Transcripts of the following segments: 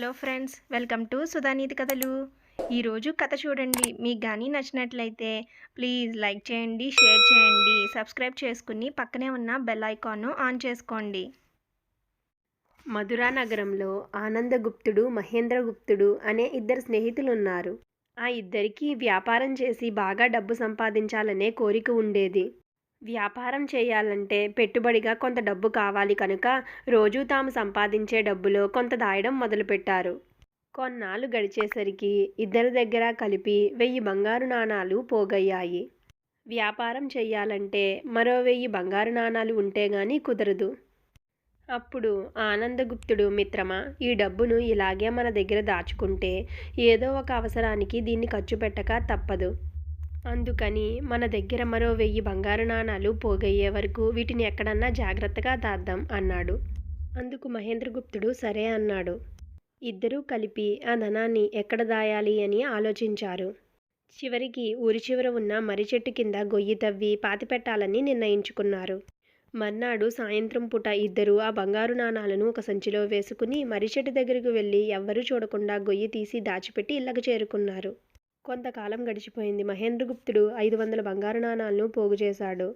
Hello friends welcome to Sudhaniti కథలు. ఈరోజు కథ చూడండి. మీకు కానీ నచ్చినట్లయితే ప్లీజ్ లైక్ చేయండి షేర్ చేయండి సబ్స్క్రైబ్ చేసుకుని పక్కనే ఉన్న బెల్ ఐకాన్ను ఆన్ చేసుకోండి. మధురా నగరంలో ఆనందగుప్తుడు మహేంద్రగుప్తుడు అనే ఇద్దరు స్నేహితులు ఉన్నారు ఆ ఇద్దరికీ వ్యాపారం చేసి బాగా డబ్బు సంపాదించాలనే కోరిక ఉండేది. వ్యాపారం చేయాలంటే పెట్టుబడిగా కొంత డబ్బు కావాలి కనుక రోజూ తాము సంపాదించే డబ్బులో కొంత దాయడం మొదలుపెట్టారు. కొన్నాళ్ళు గడిచేసరికి ఇద్దరి దగ్గర కలిపి వెయ్యి బంగారు నాణాలు పోగయ్యాయి. వ్యాపారం చెయ్యాలంటే మరో వెయ్యి బంగారు నాణాలు ఉంటే గాని కుదరదు. అప్పుడు ఆనందగుప్తుడు మిత్రమా ఈ డబ్బును ఇలాగే మన దగ్గర దాచుకుంటే ఏదో ఒక అవసరానికి దీన్ని ఖర్చు పెట్టక తప్పదు. అందుకని మన దగ్గర మరో వెయ్యి బంగారు నాణాలు పోగయ్యే వరకు వీటిని ఎక్కడన్నా జాగ్రత్తగా దాద్దాం అన్నాడు. అందుకు మహేంద్రగుప్తుడు సరే అన్నాడు. ఇద్దరూ కలిపి ఆ ధనాన్ని ఎక్కడ దాయాలి అని ఆలోచించారు. చివరికి ఊరి చివర ఉన్న మర్రి చెట్టు కింద గొయ్యి తవ్వి పాతిపెట్టాలని నిర్ణయించుకున్నారు. మర్నాడు సాయంత్రం పూట ఇద్దరు ఆ బంగారు నాణాలను ఒక సంచిలో వేసుకుని మర్రి చెట్టు దగ్గరకు వెళ్ళి ఎవ్వరూ చూడకుండా గొయ్యి తీసి దాచిపెట్టి ఇళ్ళకు చేరుకున్నారు. కొంతకాలం గడిచిపోయింది. మహేంద్రగుప్తుడు ఐదు వందల బంగారు నాణాలను పోగు చేశాడు.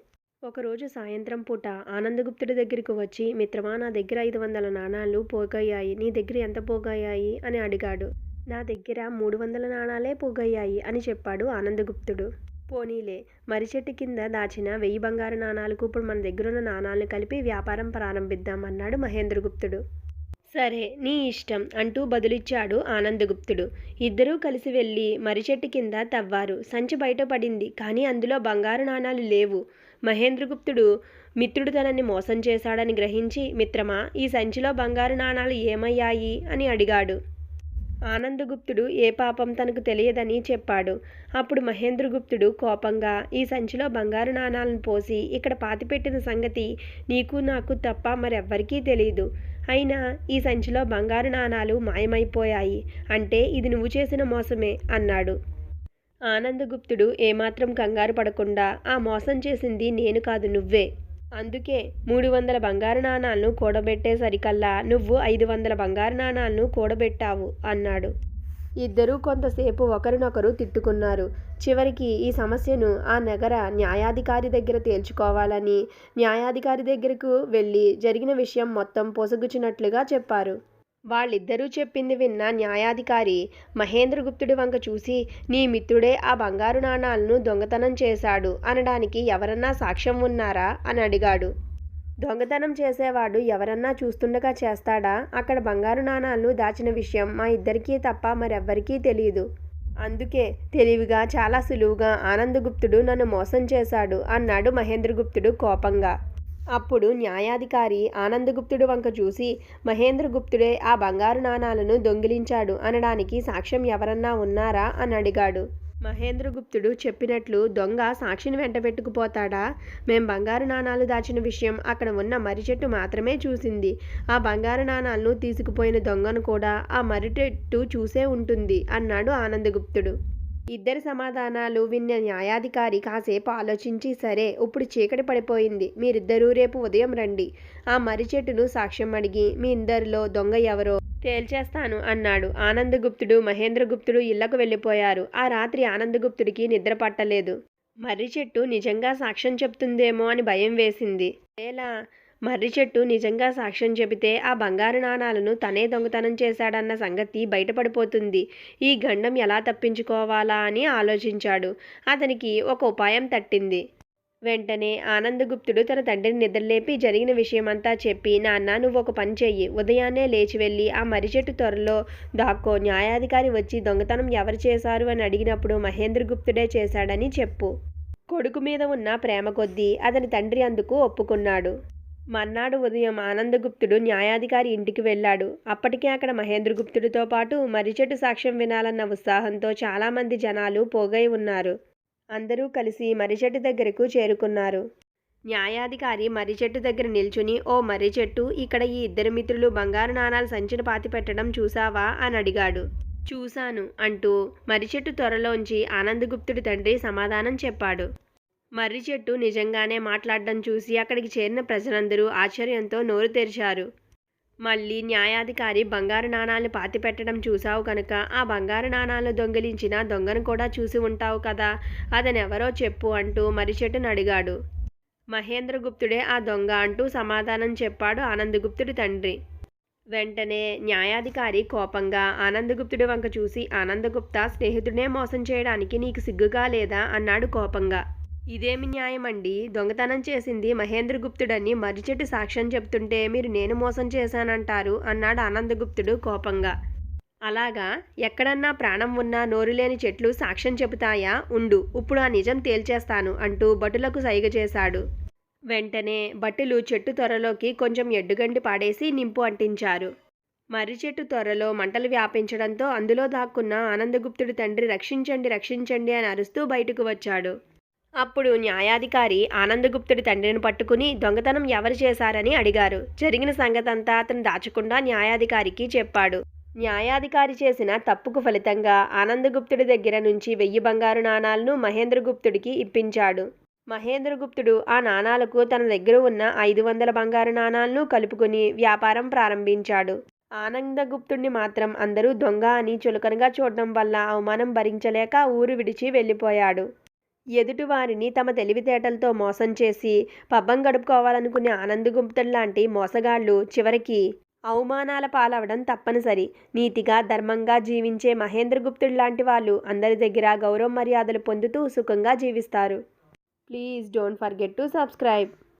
ఒకరోజు సాయంత్రం పూట ఆనందగుప్తుడి దగ్గరికి వచ్చి మిత్రమా నా దగ్గర ఐదు వందల నాణాలు పోగయ్యాయి. నీ దగ్గర ఎంత పోగయ్యాయి? అని అడిగాడు. నా దగ్గర మూడు వందల నాణాలే పోగయ్యాయి అని చెప్పాడు ఆనందగుప్తుడు. పోనీలే మరిచెట్టు కింద దాచిన వెయ్యి బంగారు నాణాలకు ఇప్పుడు మన దగ్గరున్న నాణాలను కలిపి వ్యాపారం ప్రారంభిద్దాం అన్నాడు మహేంద్రగుప్తుడు. సరే నీ ఇష్టం అంటూ బదులిచ్చాడు ఆనందగుప్తుడు. ఇద్దరూ కలిసి వెళ్ళి మరిచెట్టు కింద తవ్వారు. సంచి బయటపడింది కానీ అందులో బంగారు నాణాలు లేవు. మహేంద్రగుప్తుడు మిత్రుడు తనని మోసం చేశాడని గ్రహించి మిత్రమా ఈ సంచిలో బంగారు నాణాలు ఏమయ్యాయి? అని అడిగాడు. ఆనందగుప్తుడు ఏ పాపం తనకు తెలియదని చెప్పాడు. అప్పుడు మహేంద్రగుప్తుడు కోపంగా ఈ సంచిలో బంగారు నాణాలను పోసి ఇక్కడ పాతిపెట్టిన సంగతి నీకు నాకు తప్ప మరెవ్వరికీ తెలియదు అయినా ఈ సంచిలో బంగారు నాణాలు మాయమైపోయాయి. అంటే ఇది నువ్వు చేసిన మోసమే అన్నాడు. ఆనందగుప్తుడు ఏమాత్రం కంగారు పడకుండా ఆ మోసం చేసింది నేను కాదు నువ్వే. అందుకే మూడు వందల బంగారు నాణాలను కూడబెట్టేసరికల్లా నువ్వు ఐదు వందల బంగారు నాణాలను కూడబెట్టావు అన్నాడు. ఇద్దరూ కొంతసేపు ఒకరినొకరు తిట్టుకున్నారు. చివరికి ఈ సమస్యను ఆ నగర న్యాయాధికారి దగ్గర తేల్చుకోవాలని న్యాయాధికారి దగ్గరకు వెళ్ళి జరిగిన విషయం మొత్తం పొసగుచ్చినట్లుగా చెప్పారు. వాళ్ళిద్దరూ చెప్పింది విన్న న్యాయాధికారి మహేంద్రగుప్తుడి వంక చూసి నీ మిత్రుడే ఆ బంగారు నాణాలను దొంగతనం చేశాడు. అనడానికి ఎవరన్నా సాక్ష్యం ఉన్నారా? అని అడిగాడు. దొంగతనం చేసేవాడు ఎవరన్నా చూస్తుండగా చేస్తాడా? అక్కడ బంగారు నాణాలను దాచిన విషయం మా ఇద్దరికీ తప్ప మరెవ్వరికీ తెలియదు అందుకే తెలివిగా చాలా సులువుగా ఆనందగుప్తుడు నన్ను మోసం చేశాడు అన్నాడు మహేంద్రగుప్తుడు కోపంగా. అప్పుడు న్యాయాధికారి ఆనందగుప్తుడు వంక చూసి మహేంద్రగుప్తుడే ఆ బంగారు నాణాలను దొంగిలించాడు అనడానికి సాక్ష్యం ఎవరన్నా ఉన్నారా? అని అడిగాడు. మహేంద్రగుప్తుడు చెప్పినట్లు దొంగ సాక్షిని వెంటబెట్టుకుపోతాడా మేం బంగారు నాణాలు దాచిన విషయం అక్కడ ఉన్న మర్రి చెట్టు మాత్రమే చూసింది. ఆ బంగారు నాణాలను తీసుకుపోయిన దొంగను కూడా ఆ మర్రి చెట్టు చూసే ఉంటుంది అన్నాడు ఆనందగుప్తుడు. ఇద్దరి సమాధానాలు విన్న న్యాయాధికారి కాసేపు ఆలోచించి సరే ఇప్పుడు చీకటి పడిపోయింది. మీరిద్దరూ రేపు ఉదయం రండి. ఆ మర్రి చెట్టును సాక్ష్యం అడిగి మీ ఇద్దరిలో దొంగ ఎవరో తేల్చేస్తాను అన్నాడు. ఆనందగుప్తుడు మహేంద్రగుప్తుడు ఇళ్ళకు వెళ్ళిపోయారు. ఆ రాత్రి ఆనందగుప్తుడికి నిద్ర పట్టలేదు. మర్రి చెట్టు నిజంగా సాక్ష్యం చెప్తుందేమో అని భయం వేసింది. ఎలా మర్రి చెట్టు నిజంగా సాక్ష్యం చెబితే ఆ బంగారు నాణాలను తనే దొంగతనం చేశాడన్న సంగతి బయటపడిపోతుంది. ఈ గండం ఎలా తప్పించుకోవాలా అని ఆలోచించాడు. అతనికి ఒక ఉపాయం తట్టింది. వెంటనే ఆనందగుప్తుడు తన తండ్రిని నిద్రలేపి జరిగిన విషయమంతా చెప్పి నాన్న నువ్వు ఒక పని చెయ్యి. ఉదయాన్నే లేచి వెళ్ళి ఆ మర్రి చెట్టు త్వరలో దాక్కో. న్యాయాధికారి వచ్చి దొంగతనం ఎవరు చేశారు అని అడిగినప్పుడు మహేంద్రగుప్తుడే చేశాడని చెప్పు. కొడుకు మీద ఉన్న ప్రేమ కొద్దీ అతని తండ్రి అందుకు ఒప్పుకున్నాడు. మర్నాడు ఉదయం ఆనందగుప్తుడు న్యాయాధికారి ఇంటికి వెళ్ళాడు. అప్పటికే అక్కడ మహేంద్రగుప్తుడితో పాటు మర్రిచెట్టు సాక్ష్యం వినాలన్న ఉత్సాహంతో చాలామంది జనాలు పోగై ఉన్నారు. అందరూ కలిసి మర్రిచెట్టు దగ్గరకు చేరుకున్నారు. న్యాయాధికారి మర్రిచెట్టు దగ్గర నిల్చుని ఓ మర్రిచెట్టు ఇక్కడ ఈ ఇద్దరు మిత్రులు బంగారు నాణాలు సంచిన పాతి పెట్టడం చూసావా అని అడిగాడు. చూశాను అంటూ మర్రిచెట్టు త్వరలోంచి ఆనందగుప్తుడి తండ్రి సమాధానం చెప్పాడు. మర్రి చెట్టు నిజంగానే మాట్లాడడం చూసి అక్కడికి చేరిన ప్రజలందరూ ఆశ్చర్యంతో నోరు తెరిచారు. మళ్ళీ న్యాయాధికారి బంగారు నాణాలు పాతిపెట్టడం చూసావు కనుక ఆ బంగారు నాణాలు దొంగిలించిన దొంగను కూడా చూసి ఉంటావు కదా. అతనెవరో చెప్పు అంటూ మరిచెట్టును అడిగాడు. మహేంద్రగుప్తుడే ఆ దొంగ అంటూ సమాధానం చెప్పాడు ఆనందగుప్తుడి తండ్రి. వెంటనే న్యాయాధికారి కోపంగా ఆనందగుప్తుడి వంక చూసి ఆనందగుప్త స్నేహితుడినే మోసం చేయడానికి నీకు సిగ్గుగా లేదా? అన్నాడు కోపంగా. ఇదేమి న్యాయమండి? దొంగతనం చేసింది మహేంద్రగుప్తుడని మర్రిచెట్టు సాక్ష్యం చెప్తుంటే మీరు నేను మోసం చేశానంటారు అన్నాడు ఆనందగుప్తుడు కోపంగా. అలాగా? ఎక్కడన్నా ప్రాణం ఉన్నా నోరు లేని చెట్లు సాక్ష్యం చెబుతాయా? ఉండు ఇప్పుడు ఆ నిజం తేల్చేస్తాను అంటూ భటులకు సైగ చేశాడు. వెంటనే భటులు చెట్టు త్వరలోకి కొంచెం ఎడ్డుగండి పాడేసి నింపు అంటించారు. మర్రి చెట్టు త్వరలో మంటలు వ్యాపించడంతో అందులో దాక్కున్న ఆనందగుప్తుడి తండ్రి రక్షించండి రక్షించండి అని అరుస్తూ బయటకు వచ్చాడు. అప్పుడు న్యాయాధికారి ఆనందగుప్తుడి తండ్రిని పట్టుకుని దొంగతనం ఎవరు చేశారని అడిగారు. జరిగిన సంగతంతా అతను దాచకుండా న్యాయాధికారికి చెప్పాడు. న్యాయాధికారి చేసిన తప్పుకు ఫలితంగా ఆనందగుప్తుడి దగ్గర నుంచి వెయ్యి బంగారు నాణాలను మహేంద్రగుప్తుడికి ఇప్పించాడు. మహేంద్రగుప్తుడు ఆ నాణాలకు తన దగ్గర ఉన్న ఐదు వందల బంగారు నాణాలను కలుపుకుని వ్యాపారం ప్రారంభించాడు. ఆనందగుప్తుడిని మాత్రం అందరూ దొంగ అని చులకనగా చూడడం వల్ల అవమానం భరించలేక ఊరు విడిచి వెళ్ళిపోయాడు. ఎదుటివారిని తమ తెలివితేటలతో మోసం చేసి పబ్బం గడుపుకోవాలనుకునే ఆనందగుప్తుడు లాంటి మోసగాళ్ళు చివరికి అవమానాల పాలవడం తప్పనిసరి. నీతిగా ధర్మంగా జీవించే మహేంద్రగుప్తుడు లాంటి వాళ్ళు అందరి దగ్గర గౌరవ మర్యాదలు పొందుతూ సుఖంగా జీవిస్తారు. Please don't forget to subscribe.